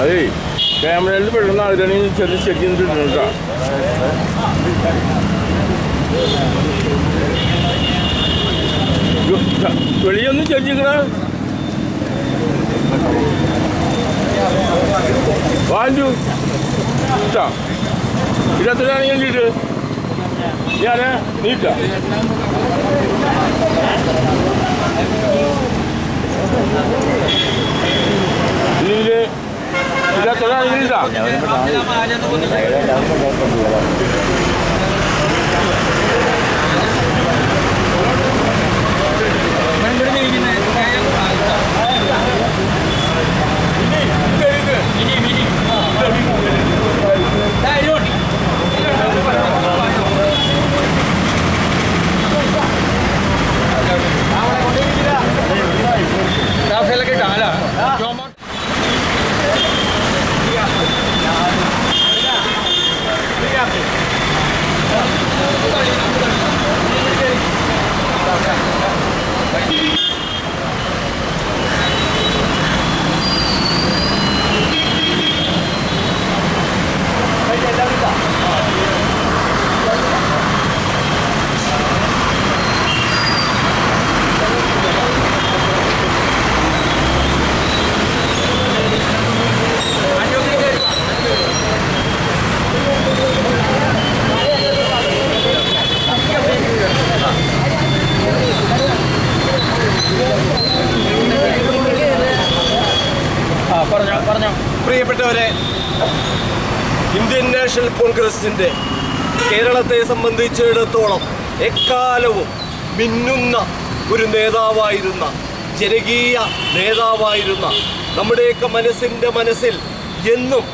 അതേ ക്യാമറയിൽ പെടുന്ന അതിനാണെങ്കിൽ ചെറിയ ചെക്ക് ചെയ്തിട്ടുണ്ട് കേട്ടോ. വെളിയൊന്ന് ചെല്ലിക്കണ വാഞ്ചു ഇട്ടാ ഇരുപത്തിനാണെങ്കിൽ വേണ്ടിയിട്ട് ഞാൻ നീക്ക ഇതിൽ ഇരുപത്തിനാണെങ്കിൽ ഇട്ടാ പ്രിയപ്പെട്ടവരെ ഇന്ത്യൻ നാഷണൽ കോൺഗ്രസിന്റെ കേരളത്തെ സംബന്ധിച്ചിടത്തോളം എക്കാലവും മിന്നുന്ന ഒരു നേതാവായിരുന്ന ജനകീയ നേതാവായിരുന്ന നമ്മുടെയൊക്കെ മനസ്സിന്റെ മനസ്സിൽ എന്നും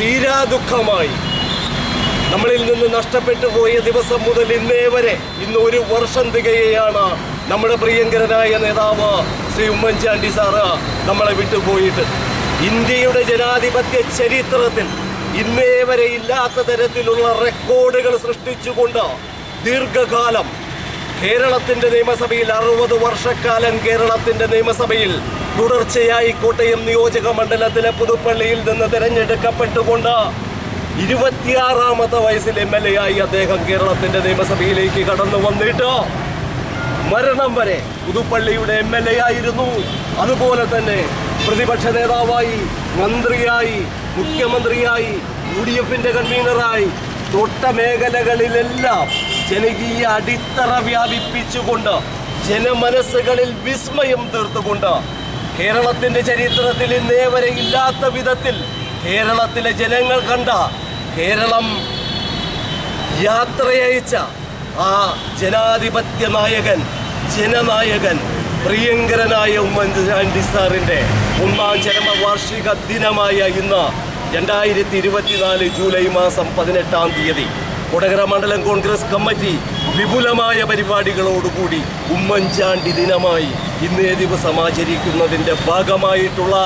തീരാ ദുഃഖമായി നമ്മളിൽ നിന്ന് നഷ്ടപ്പെട്ടു പോയ ദിവസം മുതൽ ഇന്നേ വരെ ഇന്ന് ഒരു വർഷം തികയാണ് നമ്മുടെ പ്രിയങ്കരനായ നേതാവ് ശ്രീ ഉമ്മൻചാണ്ടി സാറ് നമ്മളെ വിട്ടുപോയിട്ട്. ഇന്ത്യയുടെ ജനാധിപത്യ ചരിത്രത്തിൽ ഇന്നേ വരെ ഇല്ലാത്ത തരത്തിലുള്ള റെക്കോർഡുകൾ സൃഷ്ടിച്ചുകൊണ്ട് ദീർഘകാലം കേരളത്തിന്റെ നിയമസഭയിൽ അറുപത് വർഷക്കാലം കേരളത്തിന്റെ നിയമസഭയിൽ തുടർച്ചയായി കോട്ടയം നിയോജക മണ്ഡലത്തിലെ പുതുപ്പള്ളിയിൽ നിന്ന് തിരഞ്ഞെടുക്കപ്പെട്ടുകൊണ്ട് ഇരുപത്തിയാറാമത്തെ വയസ്സിൽ എം എൽ എ ആയി അദ്ദേഹം കേരളത്തിന്റെ നിയമസഭയിലേക്ക് കടന്നു വന്നിട്ട് മരണം വരെ പുതുപ്പള്ളിയുടെ എം എൽ എ ആയിരുന്നു. അതുപോലെ തന്നെ പ്രതിപക്ഷ നേതാവായി മന്ത്രിയായി മുഖ്യമന്ത്രിയായി യു ഡി എഫിന്റെ കൺവീനറായി തൊട്ട മേഖലകളിലെല്ലാം ജനകീയ അടിത്തറ വ്യാപിപ്പിച്ചുകൊണ്ട് ജനമനസ്സുകളിൽ വിസ്മയം തീർത്തുകൊണ്ട് കേരളത്തിന്റെ ചരിത്രത്തിൽ ഇന്നേ വരെ ഇല്ലാത്ത വിധത്തിൽ കേരളത്തിലെ ജനങ്ങൾ കണ്ട കേരളം യാത്രയയച്ച ആ ജനാധിപത്യ നായകൻ ജനനായകൻ പ്രിയങ്കരനായ ഉമ്മൻചാണ്ടി സാറിന്റെ ഒന്നാം ചരമവാർഷിക ദിനമായ ഇന്ന് രണ്ടായിരത്തി ഇരുപത്തിനാല് ജൂലൈ മാസം പതിനെട്ടാം തീയതി കൊടകര മണ്ഡലം കോൺഗ്രസ് കമ്മിറ്റി വിപുലമായ പരിപാടികളോടുകൂടി ഉമ്മൻചാണ്ടി ദിനമായി ഇന്നേ ദിവസം ആചരിക്കുന്നതിന്റെ ഭാഗമായിട്ടുള്ള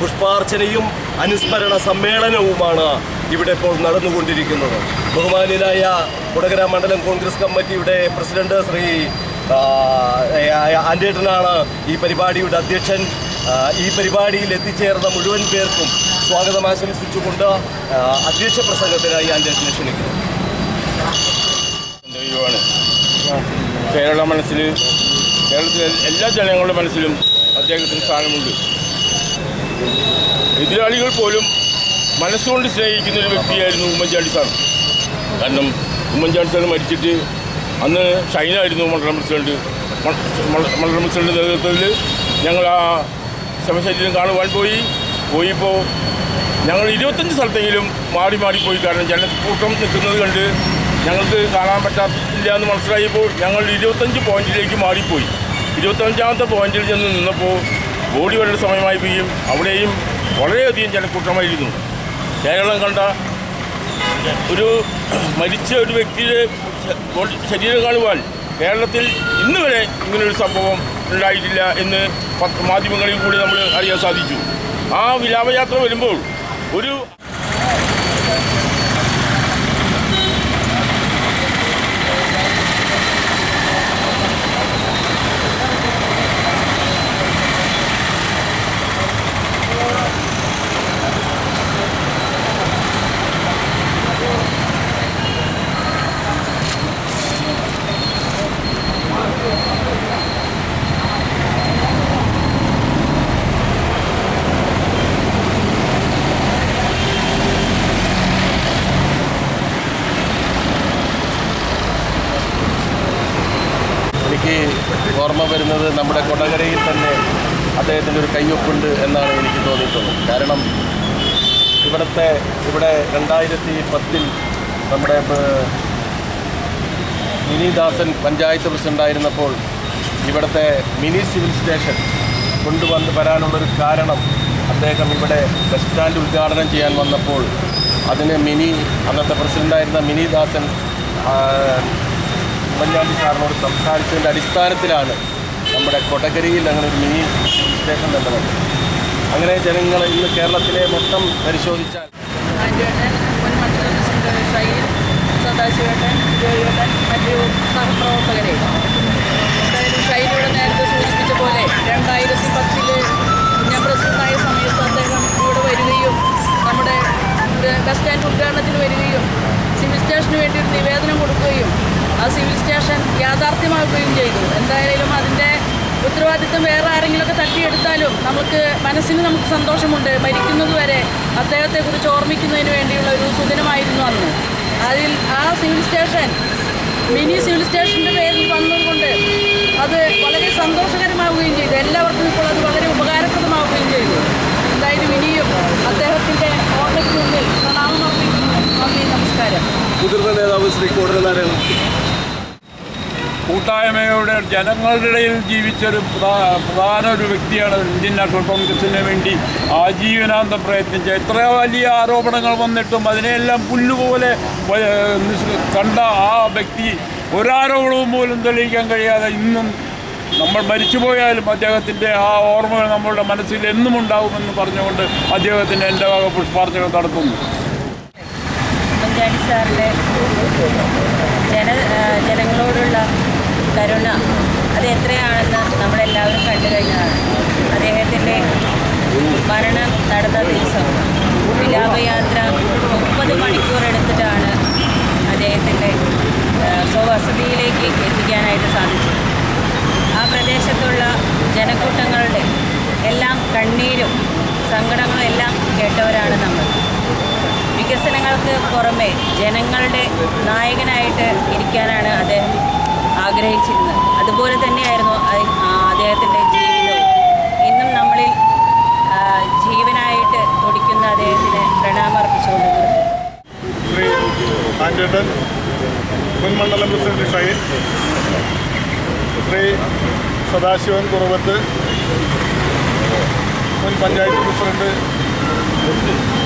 പുഷ്പാർച്ചനയും അനുസ്മരണ സമ്മേളനവുമാണ് ഇവിടെ ഇപ്പോൾ നടന്നുകൊണ്ടിരിക്കുന്നത്. ബഹുമാനിയായ കൊടകര മണ്ഡലം കോൺഗ്രസ് കമ്മിറ്റിയുടെ പ്രസിഡന്റ് ശ്രീ ആൻഡേട്ടനാണ് ഈ പരിപാടിയുടെ അധ്യക്ഷൻ. ഈ പരിപാടിയിൽ എത്തിച്ചേർന്ന മുഴുവൻ പേർക്കും സ്വാഗതം ആശംസിച്ചുകൊണ്ട് അധ്യക്ഷ പ്രസംഗത്തിനായി ആൻഡേട്ടനെ ക്ഷണിക്കുന്നു. കേരള മനസ്സിൽ കേരളത്തിലെ എല്ലാ ജനങ്ങളുടെ മനസ്സിലും അദ്ദേഹത്തിന് സ്ഥാനമുണ്ട്. എതിരാളികൾ പോലും മനസ്സുകൊണ്ട് സ്നേഹിക്കുന്ന ഒരു വ്യക്തിയായിരുന്നു ഉമ്മൻചാണ്ടി സാർ. കാരണം ഉമ്മൻചാണ്ടി സാർ മരിച്ചിട്ട് അന്ന് ഷൈനായിരുന്നു മണ്ഡലം പ്രസിഡന്റ്. മണ്ഡലം പ്രസിഡന്റ് നേതൃത്വത്തിൽ ഞങ്ങൾ ആ ശവശരീരം കാണുവാൻ പോയി. പോയിപ്പോൾ ഞങ്ങൾ ഇരുപത്തഞ്ച് സ്ഥലത്തെങ്കിലും മാറി മാറി പോയി. കാരണം ജനക്കൂട്ടം നിൽക്കുന്നത് കണ്ട് ഞങ്ങൾക്ക് കാണാൻ പറ്റാത്തില്ല എന്ന് മനസ്സിലായപ്പോൾ ഞങ്ങൾ ഇരുപത്തഞ്ച് പോയിന്റിലേക്ക് മാറിപ്പോയി. ഇരുപത്തഞ്ചാമത്തെ പോയിന്റിൽ ചെന്ന് നിന്നപ്പോൾ ബോഡി വരേണ്ട സമയമായി പോയും. അവിടെയും വളരെയധികം ജനക്കൂട്ടമായിരുന്നു. കേരളം കണ്ട ഒരു മരിച്ച ഒരു വ്യക്തിയുടെ ശ- ബോഡി- ശരീരം കാണുവാൻ കേരളത്തിൽ ഇന്ന് വരെ ഇങ്ങനൊരു സംഭവം ഉണ്ടായിട്ടില്ല എന്ന് മാധ്യമങ്ങളിൽ കൂടി നമ്മൾ അറിയാൻ സാധിച്ചു. ആ വിലാപയാത്ര വരുമ്പോൾ ഒരു എനിക്ക് ഓർമ്മ വരുന്നത് നമ്മുടെ കൊടകരയിൽ തന്നെ അദ്ദേഹത്തിന്റെ ഒരു കയ്യൊപ്പുണ്ട് എന്നാണ് എനിക്ക് തോന്നിയിട്ടുള്ളത്. കാരണം ഇവിടുത്തെ ഇവിടെ രണ്ടായിരത്തി പത്തിൽ നമ്മുടെ മിനിദാസൻ പഞ്ചായത്ത് പ്രസിഡന്റായിരുന്നപ്പോൾ ഇവിടുത്തെ മിനി സിവിൽ സ്റ്റേഷൻ കൊണ്ടുവന്ന് വരാനുള്ളൊരു കാരണം അദ്ദേഹം ഇവിടെ ബസ് സ്റ്റാൻഡ് ഉദ്ഘാടനം ചെയ്യാൻ വന്നപ്പോൾ അതിന് മിനി അന്നത്തെ പ്രസിഡന്റായിരുന്ന മിനിദാസൻ ആ, ഉമ്മൻചാണ്ടി സാറിനോട് സംസാരിച്ചതിന്റെ അടിസ്ഥാനത്തിലാണ് നമ്മുടെ കൊടകരയിൽ അങ്ങനെ ഒരു മിനി സ്റ്റേഷൻ തന്നെ അങ്ങനെ ജനങ്ങൾ ഇന്ന് കേരളത്തിലെ മൊത്തം പരിശോധിച്ചാൽ സൂചിപ്പിച്ച പോലെ സമയത്ത് അദ്ദേഹം വരികയും നമ്മുടെ ബസ് സ്റ്റാൻഡ് ഉദ്ഘാടനത്തിന് വരികയും സിവിൽ സ്റ്റേഷന് വേണ്ടി ഒരു നിവേദനം സ്റ്റേഷൻ യാഥാർത്ഥ്യമാക്കുകയും ചെയ്തു. എന്തായാലും അതിന്റെ ഉത്തരവാദിത്വം വേറെ ആരെങ്കിലുമൊക്കെ തട്ടിയെടുത്താലും നമുക്ക് മനസ്സിന് നമുക്ക് സന്തോഷമുണ്ട്. മരിക്കുന്നത് വരെ അദ്ദേഹത്തെക്കുറിച്ച് ഓർമ്മിക്കുന്നതിന് വേണ്ടിയുള്ള ഒരു സുദിനമായിരുന്നു അന്ന്. അതിൽ ആ സിവിൽ സ്റ്റേഷൻ മിനി സിവിൽ സ്റ്റേഷന്റെ പേരിൽ വന്നതുകൊണ്ട് അത് വളരെ സന്തോഷകരമാവുകയും ചെയ്തു. എല്ലാവർക്കും ഇപ്പോൾ അത് വളരെ ഉപകാരപ്രദമാവുകയും ചെയ്തു. എന്തായാലും ഇനിയും അദ്ദേഹത്തിന്റെ ഓർമ്മയ്ക്ക് മുന്നിൽ പ്രണാമം അർപ്പിക്കുന്നു. നന്ദി നമസ്കാരം. മുതിർന്ന നേതാവ് ശ്രീ കോടനാരായണൻ കൂട്ടായ്മയുടെ ജനങ്ങളുടെ ഇടയിൽ ജീവിച്ചൊരു പ്രധാ- പ്രധാന ഒരു വ്യക്തിയാണ് ഇന്ത്യൻ നാഷണൽ കോൺഗ്രസിന് വേണ്ടി ആജീവനാന്തം പ്രയത്നിച്ച. എത്ര വലിയ ആരോപണങ്ങൾ വന്നിട്ടും അതിനെല്ലാം പുല്ലുപോലെ കണ്ട ആ വ്യക്തി ഒരാരോപണവും പോലും തെളിയിക്കാൻ കഴിയാതെ ഇന്നും നമ്മൾ മരിച്ചുപോയാലും അദ്ദേഹത്തിന്റെ ആ ഓർമ്മകൾ നമ്മളുടെ മനസ്സിൽ എന്നും ഉണ്ടാകുമെന്ന് പറഞ്ഞുകൊണ്ട് അദ്ദേഹത്തിന്റെ എന്റെ വക പുഷ്പാർച്ചകൾ നടത്തുന്നു. ജന ജനങ്ങളോടുള്ള കരുണ അത് എത്രയാണെന്ന് നമ്മളെല്ലാവരും കണ്ടു കഴിഞ്ഞതാണ്. അദ്ദേഹത്തിന്റെ മരണം നടന്ന ദിവസം വിലാപയാത്ര മുപ്പത് മണിക്കൂർ എടുത്തിട്ടാണ് അദ്ദേഹത്തിന്റെ സ്വവസതിയിലേക്ക് എത്തിക്കാനായിട്ട് സാധിച്ചത്. ആ പ്രദേശത്തുള്ള ജനക്കൂട്ടങ്ങളുടെ എല്ലാം കണ്ണീരും സങ്കടങ്ങളും എല്ലാം കേട്ടവരാണ് നമ്മൾ. വികസനങ്ങൾക്ക് പുറമെ ജനങ്ങളുടെ നായകനായിട്ട് ഇരിക്കാനാണ് അദ്ദേഹം ആഗ്രഹിച്ചിരുന്നത്. അതുപോലെ തന്നെയായിരുന്നു അദ്ദേഹത്തിന്റെ ജീവിതവും. ഇന്നും നമ്മളിൽ ജീവനായിട്ട് തുടിക്കുന്ന അദ്ദേഹത്തിന് പ്രണാമർപ്പിച്ചുകൊണ്ട് നിർത്തുന്നു ശ്രീ മുൻ പ്രസിഡന്റ് ഷൈൻ ശ്രീ സദാശിവൻ കുറവത്ത് മുൻ പഞ്ചായത്ത് പ്രസിഡന്റ്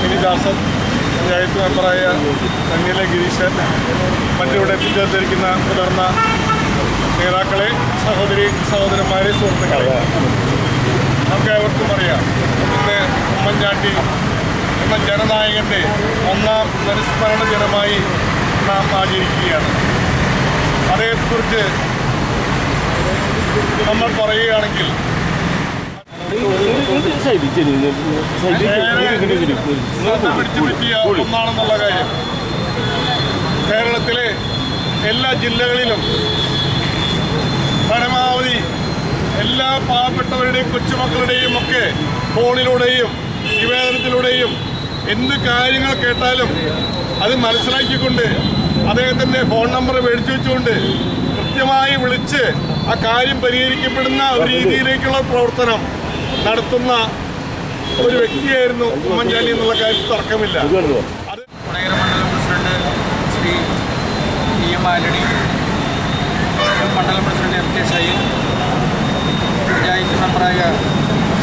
മിനിദാസൻ പഞ്ചായത്ത് മെമ്പറായ തന്നില ഗിരീശൻ മറ്റിവിടെ എത്തിച്ചേർത്തിരിക്കുന്ന മുതിർന്ന നേതാക്കളെ സഹോദരി സഹോദരന്മാരെ സുഹൃത്തുക്കളെ. നമുക്ക് ഏവർക്കും അറിയാം ഇന്ന് ഉമ്മൻചാണ്ടി എന്ന ജനനായകന്റെ ഒന്നാം അനുസ്മരണ ദിനമായി നാം ആചരിക്കുകയാണ്. അദ്ദേഹത്തെക്കുറിച്ച് നമ്മൾ പറയുകയാണെങ്കിൽ ശ്രദ്ധ പിടിച്ചു പറ്റിയ ഒന്നാണെന്നുള്ള കാര്യം. കേരളത്തിലെ എല്ലാ ജില്ലകളിലും പരമാവധി എല്ലാ പാവപ്പെട്ടവരുടെയും കൊച്ചുമക്കളുടെയും ഒക്കെ ഫോണിലൂടെയും നിവേദനത്തിലൂടെയും എന്ത് കാര്യങ്ങൾ കേട്ടാലും അത് മനസ്സിലാക്കിക്കൊണ്ട് അദ്ദേഹത്തിന്റെ ഫോൺ നമ്പർ മേടിച്ചു വെച്ചുകൊണ്ട് കൃത്യമായി വിളിച്ച് ആ കാര്യം പരിഹരിക്കപ്പെടുന്ന ഒരു രീതിയിലേക്കുള്ള പ്രവർത്തനം നടത്തുന്ന ഒരു വ്യക്തിയായിരുന്നു ഉമ്മൻചാണ്ടി എന്നുള്ള കാര്യത്തിൽ തർക്കമില്ല. അത് കൊടകര മണ്ഡലം president Shri E M Antony മണ്ഡലം president M K Shine panchayat മെമ്പറായ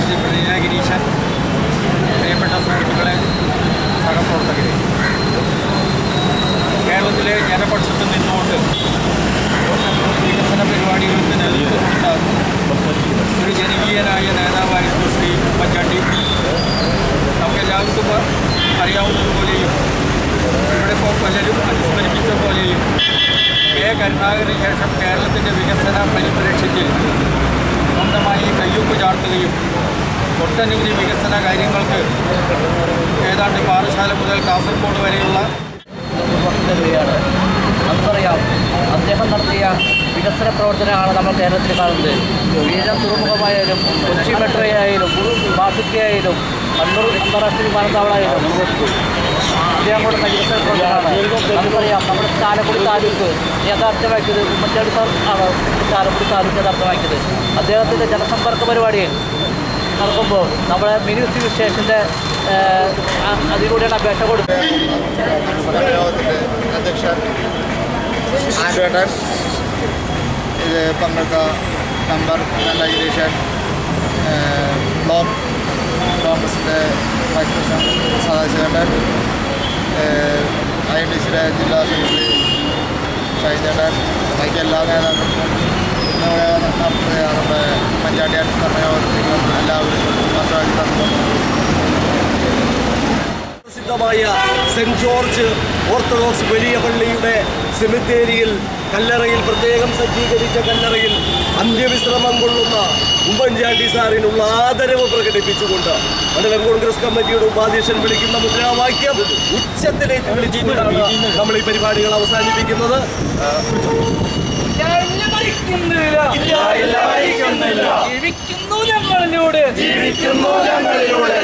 Shri Pratheena Gireesan പ്രിയപ്പെട്ട സുഹൃത്തുക്കളെ സഹപ്രവർത്തകരെ. കേരളത്തിലെ ജനപക്ഷത്ത് നിന്നുകൊണ്ട് വികസന പരിപാടികൾക്ക് നേതൃത്വം കൊടുത്ത ഒരു ജനകീയനായ നേതാവായിരുന്നു ശ്രീ ഉമ്മൻചാണ്ടി. അറിയാവുന്നതുപോലെയും ഇവിടെ ഇപ്പോൾ പലരും അനുസ്മരിപ്പിച്ച പോലെയും കെ കരുണാകരന് ശേഷം കേരളത്തിന്റെ വികസന പരിപ്രേക്ഷ്യത്തിൽ സ്വന്തമായി കയ്യൊപ്പ് ചാർത്തുകയും ഒട്ടനവധി വികസന കാര്യങ്ങൾക്ക് ഏതാണ്ട് പാറശാല മുതൽ കാസർഗോഡ് വരെയുള്ള അദ്ദേഹം നടത്തിയ വികസന പ്രവർത്തനമാണ് നമ്മൾ കേരളത്തിൽ കാണുന്നത്. വീരം തുറമുഖമായാലും കൊച്ചി മെട്രോയായാലും ബാസിക്കയായാലും കണ്ണൂർ അന്താരാഷ്ട്ര വിമാനത്താവളമായാലും കൊടുത്ത വികസന പ്രവർത്തനമാണ് നമുക്കറിയാം നമ്മുടെ ചാലക്കുടി താലൂക്ക് യഥാർത്ഥമാക്കിയത് ഉമ്മൻചാണ്ടി സാർ ആണ് ചാലക്കുടി താലൂക്ക് യഥാർത്ഥമാക്കിയത്. അദ്ദേഹത്തിന്റെ ജനസമ്പർക്ക പരിപാടിയിൽ നടക്കുമ്പോൾ നമ്മുടെ മിനി സിവിൽ സ്റ്റേഷന്റെ അതിലൂടെയാണ് അപേക്ഷ യോഗത്തിന്റെ അധ്യക്ഷൻ ആൻഡ്രോട്ടൻ ഇത് പങ്കെടുത്ത നമ്പർ ഇലക്ഷൻ ബ്ലോക്ക് കോൺഗ്രസിന്റെ വൈസ് പ്രസിഡന്റ് സദാശിവേട്ടൻ ഐ ഡി ജില്ലാ സെക്രട്ടറി ഷൈജേട്ടൻ ബാക്കി എല്ലാ നേതാക്കൾക്കും നമ്മുടെ നമ്മുടെ മഞ്ചാണ്ടി അനുസ്മരണ എല്ലാവരും പത്രാജി തന്നു പ്രസിദ്ധമായ സെന്റ് ജോർജ് ഓർത്തഡോക്സ് വലിയ പള്ളിയുടെ സെമിത്തേരിയിൽ കല്ലറയിൽ പ്രത്യേകം സജ്ജീകരിച്ച കല്ലറയിൽ അന്ത്യവിശ്രമം കൊള്ളുന്ന ഉമ്മൻചാണ്ടി സാറിനുള്ള ആദരവ് പ്രകടിപ്പിച്ചുകൊണ്ട് മണ്ഡലം കോൺഗ്രസ് കമ്മിറ്റിയുടെ ഉപാധ്യക്ഷൻ വിളിക്കുന്ന മുദ്രാവാക്യം ഉച്ചത്തിലേക്ക് വിളിച്ചുകൊണ്ടാണ് നമ്മൾ ഈ പരിപാടികൾ അവസാനിപ്പിക്കുന്നത്. ജീവിക്കുന്നു ഞങ്ങളിലൂടെ. ജീവിക്കുന്നു ഞങ്ങളിലൂടെ.